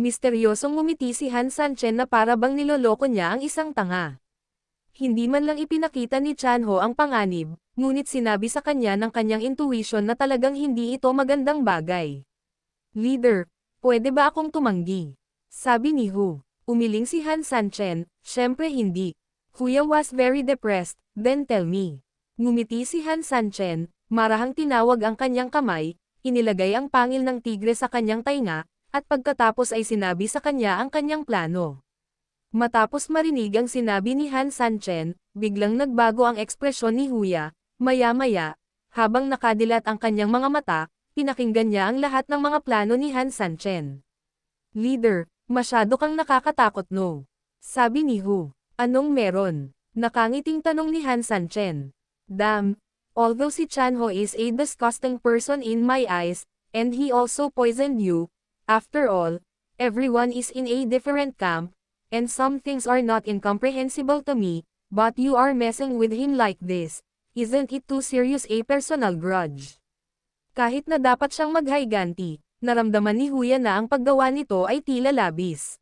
Misteryosong ngumiti si Han Sanchen na para bang niloloko niya ang isang tanga. Hindi man lang ipinakita ni Chanho ang panganib, ngunit sinabi sa kanya ng kanyang intuition na talagang hindi ito magandang bagay. Leader, pwede ba akong tumanggi? Sabi ni Hu. Umiling si Han Sanchen, syempre hindi. Kuya was very depressed, then tell me. Ngumiti si Han Sanchen, marahang tinawag ang kanyang kamay, inilagay ang pangil ng tigre sa kanyang tainga, at pagkatapos ay sinabi sa kanya ang kanyang plano. Matapos marinig ang sinabi ni Han Sanchen, biglang nagbago ang ekspresyon ni Huya, maya-maya, habang nakadilat ang kanyang mga mata, pinakinggan niya ang lahat ng mga plano ni Han Sanchen. Leader, masyado kang nakakatakot no. Sabi ni Hu, anong meron? Nakangiting tanong ni Han Sanchen. Damn, although si Chanho is a disgusting person in my eyes, and he also poisoned you, after all, everyone is in a different camp, and some things are not incomprehensible to me, but you are messing with him like this, isn't it too serious a personal grudge? Kahit na dapat siyang maghayganti, naramdaman ni Huya na ang paggawa nito ay tila labis.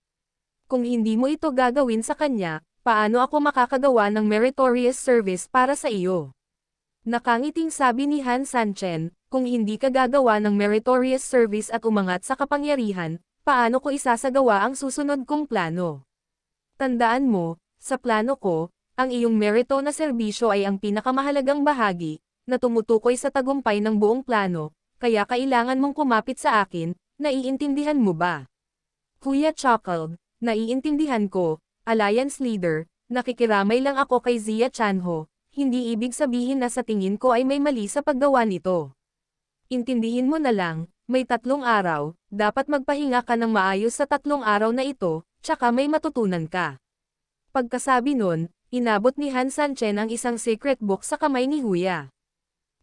Kung hindi mo ito gagawin sa kanya, paano ako makakagawa ng meritorious service para sa iyo? Nakangiting sabi ni Han Sanchen, kung hindi ka gagawa ng meritorious service at umangat sa kapangyarihan, paano ko isasagawa ang susunod kong plano? Tandaan mo, sa plano ko, ang iyong merito na serbisyo ay ang pinakamahalagang bahagi, na tumutukoy sa tagumpay ng buong plano, kaya kailangan mong kumapit sa akin, naiintindihan mo ba? Kuya chuckled, naiintindihan ko, Alliance Leader, nakikiramay lang ako kay Zia Chanho, hindi ibig sabihin na sa tingin ko ay may mali sa paggawa nito. Intindihin mo na lang, may tatlong araw, dapat magpahinga ka ng maayos sa tatlong araw na ito, tsaka may matutunan ka. Pagkasabi nun, inabot ni Han Sanchen ang isang secret book sa kamay ni Huya.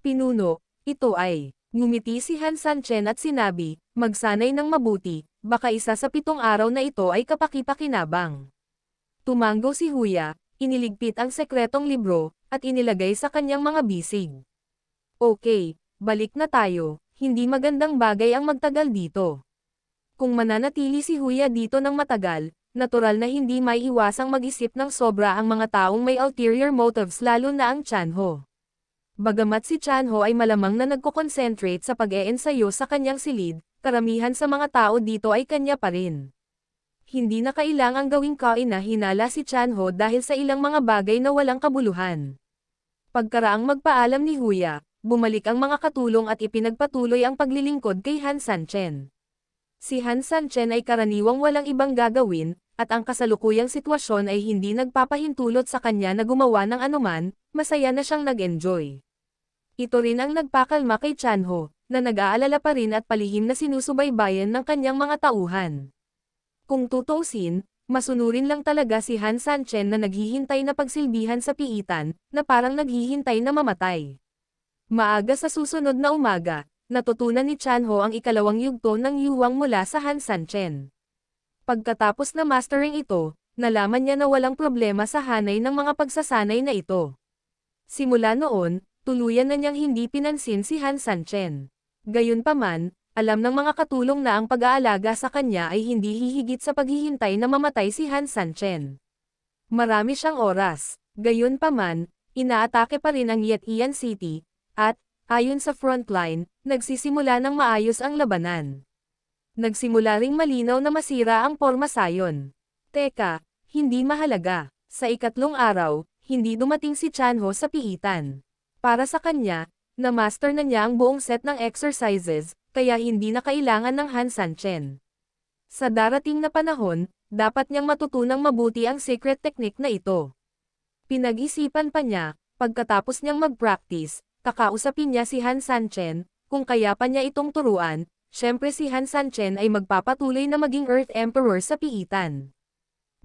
Pinuno, ito ay, ngumiti si Han Sanchen at sinabi, magsanay ng mabuti, baka isa sa pitong araw na ito ay kapaki-pakinabang. Tumango si Huya, iniligpit ang sekretong libro, at inilagay sa kanyang mga bisig. Okay, balik na tayo, hindi magandang bagay ang magtagal dito. Kung mananatili si Huya dito ng matagal, natural na hindi may iwasang mag-isip ng sobra ang mga taong may ulterior motives lalo na ang Chanho. Bagamat si Chanho ay malamang na nagko-concentrate sa pag-eensayo sa kanyang silid, karamihan sa mga tao dito ay kanya pa rin. Hindi na kailangang gawing kain na hinala si Chanho dahil sa ilang mga bagay na walang kabuluhan. Pagkaraang magpaalam ni Huya, bumalik ang mga katulong at ipinagpatuloy ang paglilingkod kay Han Sanchen. Si Han Sanchen ay karaniwang walang ibang gagawin, at ang kasalukuyang sitwasyon ay hindi nagpapahintulot sa kanya na gumawa ng anuman, masaya na siyang nag-enjoy. Ito rin ang nagpakalma kay Chanho, na nag-aalala pa rin at palihim na sinusubaybayan ng kanyang mga tauhan. Kung tutuusin, masunurin lang talaga si Han Sanchen na naghihintay na pagsilbihan sa piitan, na parang naghihintay na mamatay. Maaga sa susunod na umaga, natutunan ni Chanho ang ikalawang yugto ng yuwang mula sa Han Sanchen. Pagkatapos na mastering ito, nalaman niya na walang problema sa hanay ng mga pagsasanay na ito. Simula noon, tuluyan na niyang hindi pinansin si Han Sanchen. Gayunpaman, alam ng mga katulong na ang pag-aalaga sa kanya ay hindi hihigit sa paghihintay na mamatay si Han Sanchen. Marami siyang oras, gayunpaman, inaatake pa rin ang Yetian City, at, ayon sa frontline, nagsisimula ng maayos ang labanan. Nagsimula ring malinaw na masira ang porma sayon. Teka, hindi mahalaga. Sa ikatlong araw, hindi dumating si Chanho sa piitan. Para sa kanya, na-master na niya ang buong set ng exercises, kaya hindi na kailangan ng Han Sanchen. Sa darating na panahon, dapat niyang matutunang mabuti ang secret technique na ito. Pinag-isipan pa niya, pagkatapos niyang mag-practice, kakausapin niya si Han Sanchen, kung kaya pa niya itong turuan, syempre si Han Sanchen ay magpapatuloy na maging Earth Emperor sa piitan.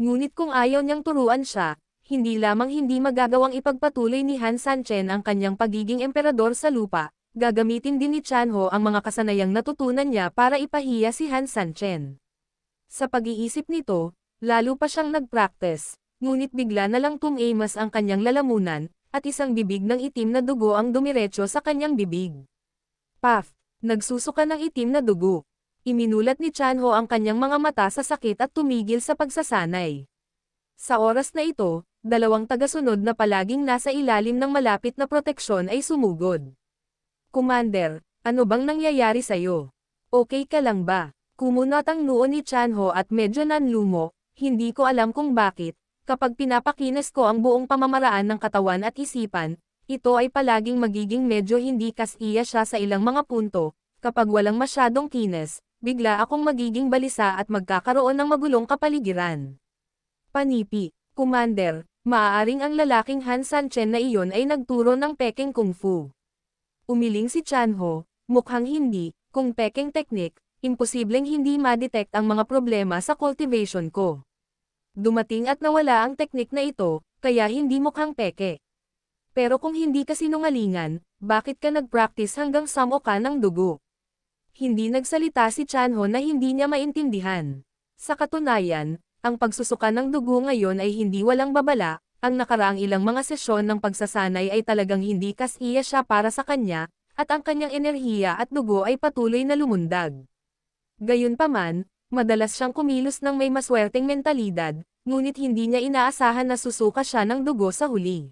Ngunit kung ayaw niyang turuan siya, hindi lamang hindi magagawang ipagpatuloy ni Han Sanchen ang kanyang pagiging emperador sa lupa, gagamitin din ni Chanho ang mga kasanayang natutunan niya para ipahiya si Han Sanchen. Sa pag-iisip nito, lalo pa siyang nag-practice, ngunit bigla na lang tumimas ang kanyang lalamunan, at isang bibig ng itim na dugo ang dumiretso sa kanyang bibig. Paf! Nagsusuka ng itim na dugo. Iminulat ni Chanho ang kanyang mga mata sa sakit at tumigil sa pagsasanay. Sa oras na ito, dalawang tagasunod na palaging nasa ilalim ng malapit na proteksyon ay sumugod. Commander, ano bang nangyayari sa'yo? Okay ka lang ba? Kumunat ang noo ni Chanho at medyo nanlumo, hindi ko alam kung bakit, kapag pinapakinas ko ang buong pamamaraan ng katawan at isipan, ito ay palaging magiging medyo hindi kasiya siya sa ilang mga punto, kapag walang masyadong kinis, bigla akong magiging balisa at magkakaroon ng magulong kapaligiran. Panipi, Commander, maaaring ang lalaking Han Sanchen na iyon ay nagturo ng peking kung fu. Umiling si Chanho, mukhang hindi, kung peking technique, imposibleng hindi ma-detect ang mga problema sa cultivation ko. Dumating at nawala ang teknik na ito, kaya hindi mukhang peke. Pero kung hindi ka sinungalingan, bakit ka nag-practice hanggang samo ka ng dugo? Hindi nagsalita si Chanho na hindi niya maintindihan. Sa katunayan, ang pagsusuka ng dugo ngayon ay hindi walang babala, ang nakaraang ilang mga sesyon ng pagsasanay ay talagang hindi kasiya siya para sa kanya, at ang kanyang enerhiya at dugo ay patuloy na lumundag. Gayunpaman, madalas siyang kumilos ng may maswerteng mentalidad, ngunit hindi niya inaasahan na susuka siya ng dugo sa huli.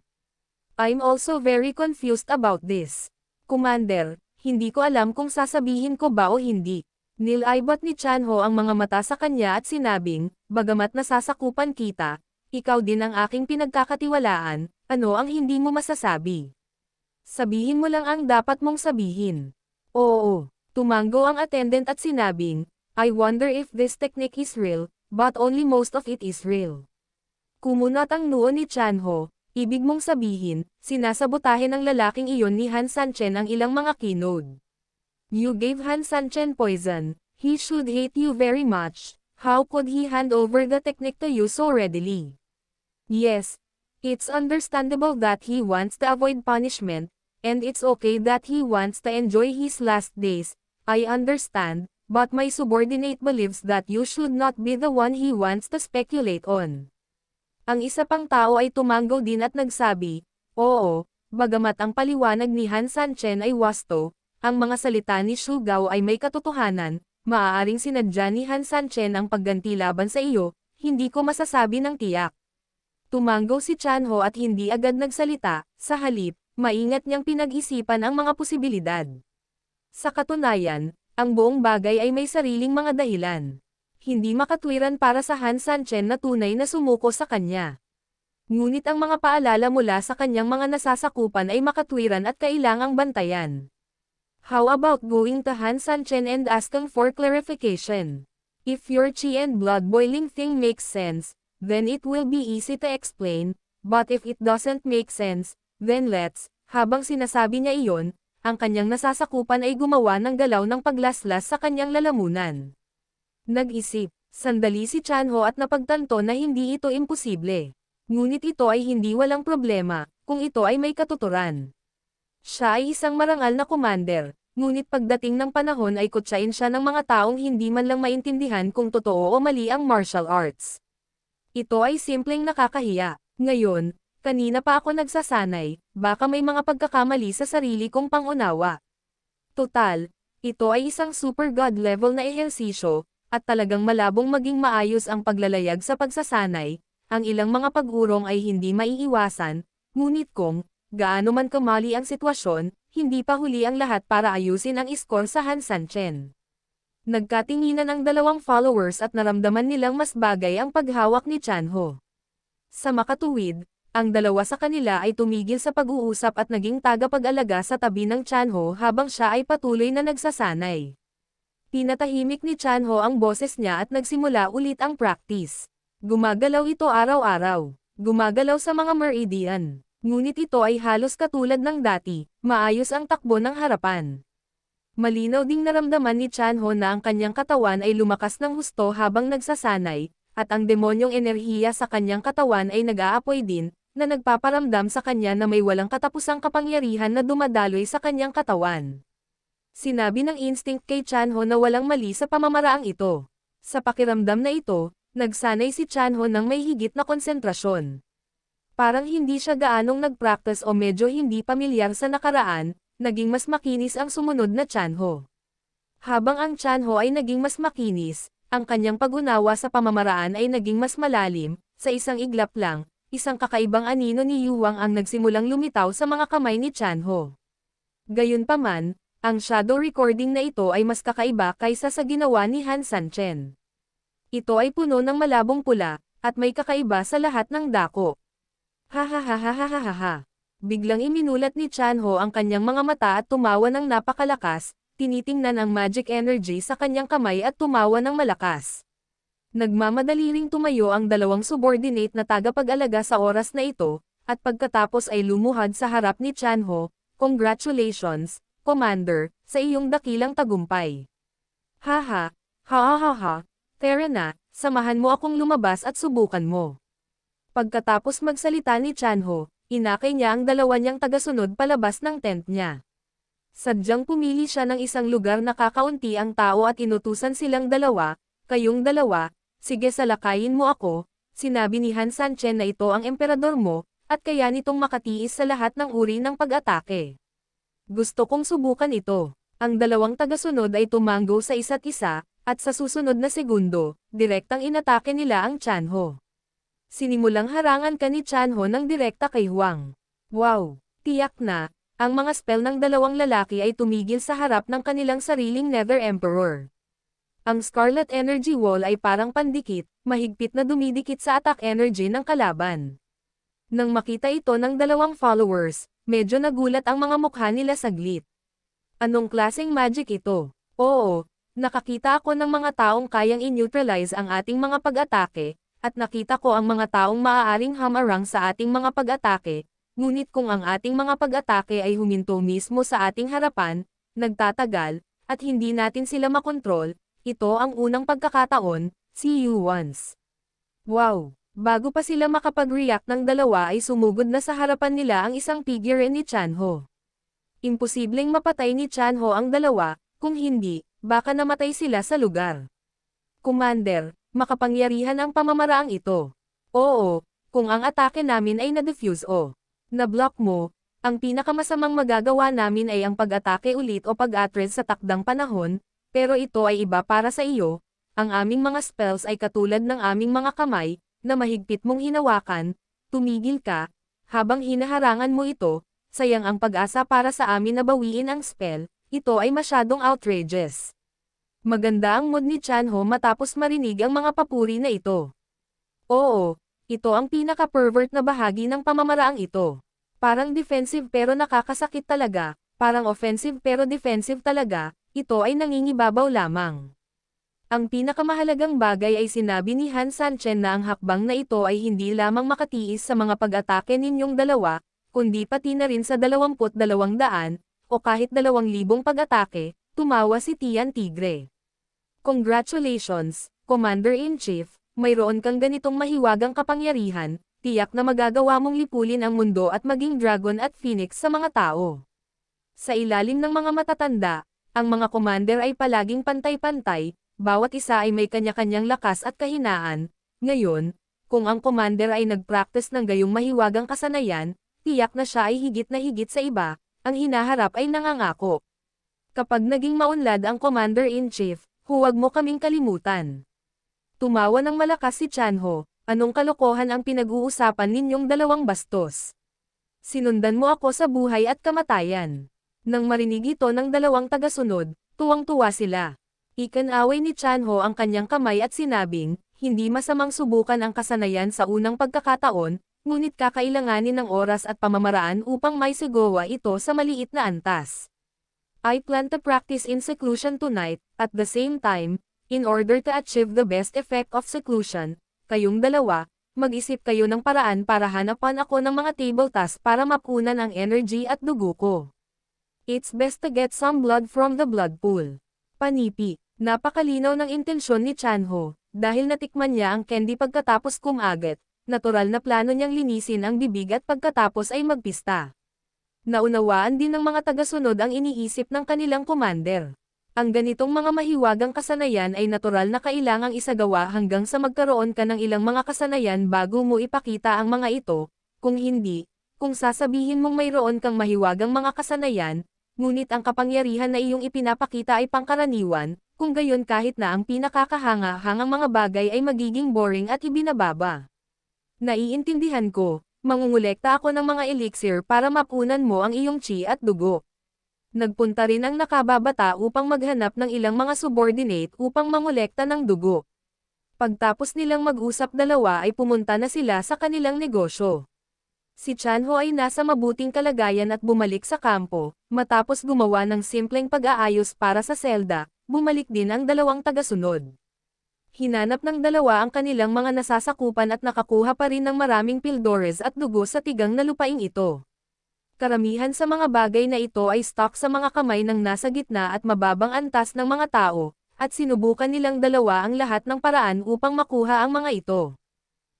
I'm also very confused about this. Commander, hindi ko alam kung sasabihin ko ba o hindi. Nilaybot ni Chanho ang mga mata sa kanya at sinabing, bagamat nasasakupan kita, ikaw din ang aking pinagkakatiwalaan, ano ang hindi mo masasabi? Sabihin mo lang ang dapat mong sabihin. Oo, tumango ang attendant at sinabing, I wonder if this technique is real, but only most of it is real. Kumunat ang noo ni Chanho, ibig mong sabihin, sinasabotahe ng lalaking iyon ni Han Sanchen ang ilang mga kinode. You gave Han Sanchen poison, he should hate you very much, how could he hand over the technique to you so readily? Yes, it's understandable that he wants to avoid punishment, and it's okay that he wants to enjoy his last days, I understand, but my subordinate believes that you should not be the one he wants to speculate on. Ang isa pang tao ay tumanggo din at nagsabi, Oo, bagamat ang paliwanag ni Han Sanchen ay wasto, ang mga salita ni Shu Gao ay may katotohanan, maaaring sinadya ni Han Sanchen ang pagganti laban sa iyo, hindi ko masasabi ng tiyak. Tumanggo si Chanho at hindi agad nagsalita, sa halip, maingat niyang pinag-isipan ang mga posibilidad. Sa katunayan, ang buong bagay ay may sariling mga dahilan. Hindi makatwiran para sa Han Sanchen na tunay na sumuko sa kanya. Ngunit ang mga paalala mula sa kanyang mga nasasakupan ay makatwiran at kailangang bantayan. How about going to Han Sanchen and asking for clarification? If your chi and blood boiling thing makes sense, then it will be easy to explain, but if it doesn't make sense, then let's, habang sinasabi niya iyon, ang kanyang nasasakupan ay gumawa ng galaw ng paglaslas sa kanyang lalamunan. Nag-isip, sandali si Chanho at napagtanto na hindi ito imposible. Ngunit ito ay hindi walang problema, kung ito ay may katuturan. Siya ay isang marangal na commander, ngunit pagdating ng panahon ay kutsain siya ng mga taong hindi man lang maintindihan kung totoo o mali ang martial arts. Ito ay simpleng nakakahiya. Ngayon, kanina pa ako nagsasanay, baka may mga pagkakamali sa sarili kong pangunawa. Total, ito ay isang super god level na ehersisyo, at talagang malabong maging maayos ang paglalayag sa pagsasanay, ang ilang mga pag-urong ay hindi maiiwasan, ngunit kung, gaano man kamali ang sitwasyon, hindi pa huli ang lahat para ayusin ang iskor sa Han Sanchen. Nagkatinginan ang dalawang followers at naramdaman nilang mas bagay ang paghawak ni Chanho. Sa makatuwid, ang dalawa sa kanila ay tumigil sa pag-uusap at naging tagapag-alaga sa tabi ng Chanho habang siya ay patuloy na nagsasanay. Pinatahimik ni Chanho ang boses niya at nagsimula ulit ang practice. Gumagalaw ito araw-araw. Gumagalaw sa mga meridian. Ngunit ito ay halos katulad ng dati, maayos ang takbo ng harapan. Malinaw ding naramdaman ni Chanho na ang kanyang katawan ay lumakas ng husto habang nagsasanay, at ang demonyong enerhiya sa kanyang katawan ay nag-aapoy din, na nagpaparamdam sa kanya na may walang katapusang kapangyarihan na dumadaloy sa kanyang katawan. Sinabi ng instinct kay Chanho na walang mali sa pamamaraang ito. Sa pakiramdam na ito, nagsanay si Chanho ng may higit na konsentrasyon. Parang hindi siya gaanong nag-practice o medyo hindi pamilyar sa nakaraan, naging mas makinis ang sumunod na Chanho. Habang ang Chanho ay naging mas makinis, ang kanyang pag-unawa sa pamamaraan ay naging mas malalim, sa isang iglap lang, isang kakaibang anino ni Yuwang ang nagsimulang lumitaw sa mga kamay ni Chanho. Gayunpaman, ang shadow recording na ito ay mas kakaiba kaysa sa ginawa ni Han Sanchen. Ito ay puno ng malabong pula, at may kakaiba sa lahat ng dako. Ha ha ha ha ha ha ha. Biglang iminulat ni Chanho ang kanyang mga mata at tumawa ng napakalakas, tinitingnan ang magic energy sa kanyang kamay at tumawa ng malakas. Nagmamadali ring tumayo ang dalawang subordinate na tagapag-alaga sa oras na ito, at pagkatapos ay lumuhad sa harap ni Chanho, Congratulations, Commander, sa iyong dakilang tagumpay. Haha, ha ha ha ha, tara na, samahan mo akong lumabas at subukan mo. Pagkatapos magsalita ni Chanho, inakay niya ang dalawa niyang tagasunod palabas ng tent niya. Sadyang pumili siya ng isang lugar na kakaunti ang tao at inutusan silang dalawa, kayong dalawa, sige salakayin mo ako, sinabi ni Han Sanchen na ito ang emperador mo, at kaya nitong makatiis sa lahat ng uri ng pag-atake. Gusto kong subukan ito. Ang dalawang tagasunod ay tumanggo sa isa't isa, at sa susunod na segundo, direktang inatake nila ang Chanho. Sinimulang harangan ka ni Chanho ng direkta kay Huang. Wow! Tiyak na, ang mga spell ng dalawang lalaki ay tumigil sa harap ng kanilang sariling Nether Emperor. Ang Scarlet Energy Wall ay parang pandikit, mahigpit na dumidikit sa attack energy ng kalaban. Nang makita ito ng dalawang followers, medyo nagulat ang mga mukha nila saglit. Anong klaseng magic ito? Oo, nakakita ako ng mga taong kayang in-neutralize ang ating mga pag-atake, at nakita ko ang mga taong maaaring hamarang sa ating mga pag-atake, ngunit kung ang ating mga pag-atake ay huminto mismo sa ating harapan, nagtatagal, at hindi natin sila makontrol, ito ang unang pagkakataon, see you once. Wow! Bago pa sila makapag-react ng dalawa ay sumugod na sa harapan nila ang isang figure ni Chanho. Imposibleng mapatay ni Chanho ang dalawa, kung hindi, baka namatay sila sa lugar. Commander, makapangyarihan ang pamamaraang ito. Oo, kung ang atake namin ay na-defuse o na-block mo, ang pinakamasamang magagawa namin ay ang pag-atake ulit o pag-atres sa takdang panahon, pero ito ay iba para sa iyo, ang aming mga spells ay katulad ng aming mga kamay, na mahigpit mong hinawakan, tumigil ka, habang hinaharangan mo ito, sayang ang pag-asa para sa amin na bawiin ang spell, ito ay masyadong outrageous. Maganda ang mood ni Chanho matapos marinig ang mga papuri na ito. Oo, ito ang pinaka-pervert na bahagi ng pamamaraang ito. Parang defensive pero nakakasakit talaga, parang offensive pero defensive talaga, ito ay nangingibabaw lamang. Ang pinakamahalagang bagay ay sinabi ni Han Sanchen na ang hakbang na ito ay hindi lamang makatiis sa mga pag-atake ninyong dalawa, kundi pati na rin sa 22 o kahit 2,000 pag-atake, tumawa si Tian Tigre. Congratulations, Commander-in-Chief, mayroon kang ganitong mahiwagang kapangyarihan, tiyak na magagawa mong lipulin ang mundo at maging dragon at phoenix sa mga tao. Sa ilalim ng mga matatanda, ang mga commander ay palaging pantay-pantay, bawat isa ay may kanya-kanyang lakas at kahinaan. Ngayon, kung ang commander ay nag-practice ng gayong mahiwagang kasanayan, tiyak na siya ay higit na higit sa iba, ang hinaharap ay nangangako. Kapag naging maunlad ang commander-in-chief, huwag mo kaming kalimutan. Tumawa ng malakas si Chanho, anong kalokohan ang pinag-uusapan ninyong dalawang bastos? Sinundan mo ako sa buhay at kamatayan. Nang marinig ito ng dalawang tagasunod, tuwang-tuwa sila. Ikanaway ni Chanho ang kanyang kamay at sinabing, hindi masamang subukan ang kasanayan sa unang pagkakataon, ngunit kakailanganin ng oras at pamamaraan upang may sigawa ito sa maliit na antas. I plan to practice in seclusion tonight, at the same time, in order to achieve the best effect of seclusion, kayong dalawa, mag-isip kayo ng paraan para hanapan ako ng mga table tasks para mapunan ang energy at dugo ko. It's best to get some blood from the blood pool. Panipi, napakalinaw ng intensyon ni Chanho, dahil natikman niya ang candy pagkatapos kumagat, natural na plano niyang linisin ang bibig at pagkatapos ay magpista. Naunawaan din ng mga tagasunod ang iniisip ng kanilang commander. Ang ganitong mga mahiwagang kasanayan ay natural na kailangang isagawa hanggang sa magkaroon ka ng ilang mga kasanayan bago mo ipakita ang mga ito, kung hindi, kung sasabihin mong mayroon kang mahiwagang mga kasanayan, ngunit ang kapangyarihan na iyong ipinapakita ay pangkaraniwan, kung gayon kahit na ang pinakakahanga-hangang mga bagay ay magiging boring at ibinababa. Naiintindihan ko, mangungulekta ako ng mga elixir para mapunan mo ang iyong chi at dugo. Nagpunta rin ang nakababata upang maghanap ng ilang mga subordinate upang mangolekta ng dugo. Pagtapos nilang mag-usap dalawa ay pumunta na sila sa kanilang negosyo. Si Chanho ay nasa mabuting kalagayan at bumalik sa kampo, matapos gumawa ng simpleng pag-aayos para sa selda, bumalik din ang dalawang tagasunod. Hinanap ng dalawa ang kanilang mga nasasakupan at nakakuha pa rin ng maraming pildores at dugo sa tigang na lupaing ito. Karamihan sa mga bagay na ito ay stock sa mga kamay ng nasa gitna at mababang antas ng mga tao, at sinubukan nilang dalawa ang lahat ng paraan upang makuha ang mga ito.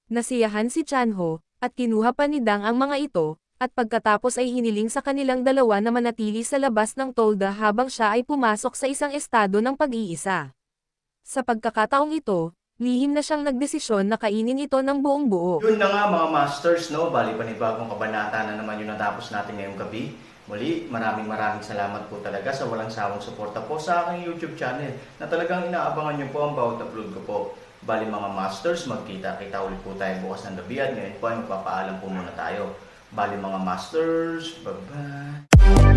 Nasiyahan si Chanho, at kinuha pa ni Dang ang mga ito, at pagkatapos ay hiniling sa kanilang dalawa na manatili sa labas ng tolda habang siya ay pumasok sa isang estado ng pag-iisa. Sa pagkakataong ito, lihim na siyang nagdesisyon na kainin ito ng buong buo. Yun na nga mga masters, no? Bali panibagong kabanata na naman yung natapos natin ngayong gabi. Muli, maraming maraming salamat po talaga sa walang sawang suporta po sa aking YouTube channel na talagang inaabangan niyo po ang bawat upload ko po. Bali mga masters, magkita-kita ulit po tayo bukas ng gabi at ngayon po ay magpapaalam po muna tayo. Bali mga masters, bye-bye!